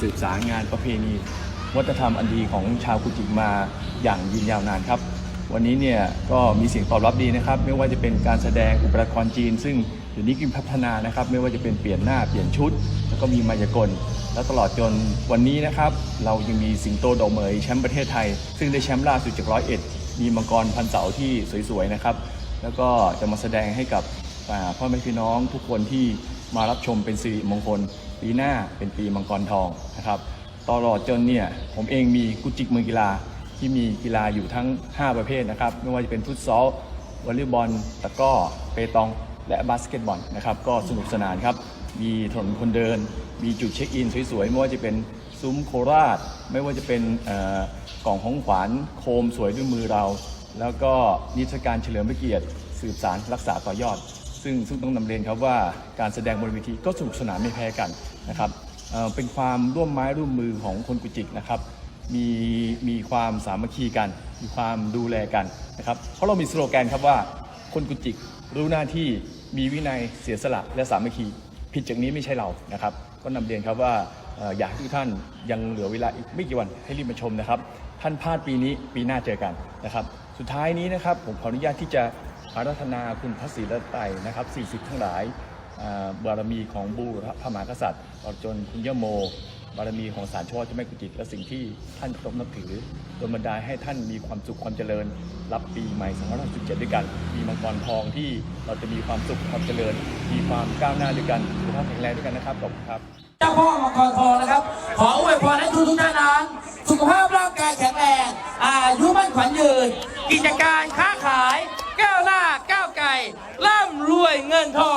สืบสารงานประเพณี วัฒนธรรมอันดีของชาวกุจิกมาอย่างยืนยาวนานครับ วันนี้เนี่ยก็มีเสียงตอบรับดีนะครับ ไม่ว่าจะเป็นการแสดงอุปกรณ์จีน ซึ่งเดี๋ยวนี้กินพัฒนานะครับ ไม่ว่าจะเป็นเปลี่ยนหน้าเปลี่ยนชุด แล้วก็มีมายากล แล้วตลอดจนวันนี้นะครับ เรายังมีสิงโตดอกเหมยแชมป์ประเทศไทย ซึ่งได้แชมป์ล่าสุดจากร้อยเอ็ดมีมังกรพันเสาที่สวยๆนะครับ แล้วก็จะมาแสดงให้กับพ่อแม่พี่น้องทุกคนที่ มารับชมเป็นสิริมงคล ปีหน้าเป็นปีมังกรทองนะครับตลอดจนเนี่ยผมเองมีกุจิกมือกีฬาที่มีกีฬาอยู่ทั้ง 5 ประเภทนะครับไม่ว่าจะเป็นฟุตซอลวอลเลย์บอลตะก้อเปตอง และบาสเกตบอลนะครับก็สนุกสนานครับ มีถนนคนเดิน มีจุดเช็คอินสวยๆไม่ว่าจะเป็นซุ้มโคราช ไม่ว่าจะเป็นเอ่อกล่องของขวัญโคมสวยด้วยมือเรา แล้วก็นิทรรศการเฉลิมพระเกียรติ สืบสารรักษาต่อยอด ซึ่งซึ่งต้องนำเรียนครับว่าการแสดงบนเวทีก็สนุกสนานไม่แพ้กันนะครับเอ่อเป็นความร่วมไม้ร่วมมือของคนกุจิกนะครับ มีมีความสามัคคีกัน มีความดูแลกันนะครับเพราะเรามีสโลแกนครับว่าคนกุจิกรู้หน้าที่มีวินัยเสียสละและสามัคคีผิดจากนี้ไม่ใช่เรานะครับ ก็นำเรียนครับว่าเอ่ออยากให้ทุกท่านยังเหลือเวลาอีกไม่กี่วันให้รีบมาชมนะครับ ท่านพลาดปีนี้ปีหน้าเจอกันนะครับ สุดท้ายนี้นะครับผมขออนุญาตที่จะ อารัธนาคุณพระศรีรัตนตรัยนะครับ40 ทั้งหลายบารมีของบูรพมหากษัตริย์ตลอดจนคุณย่าโม บารมีของสารเฉพาะเจ้าแม่กุจิต และสิ่งที่ท่านเคารพนับถือโดนบันดาลให้ท่านมีความสุขความเจริญ รับปีใหม่2567ด้วยกัน มีมังกรทองที่เราจะมีความสุขความเจริญ มีความก้าวหน้าด้วยกันสุขภาพแข็งแรงด้วยกันนะครับขอบคุณครับเจ้าพ่อมังกรทองนะครับ ขออวยพรให้ทุกทุกท่านนั้นสุขภาพร่างกายแข็งแรงอายุมั่นขวัญยืนกิจการค้า ขา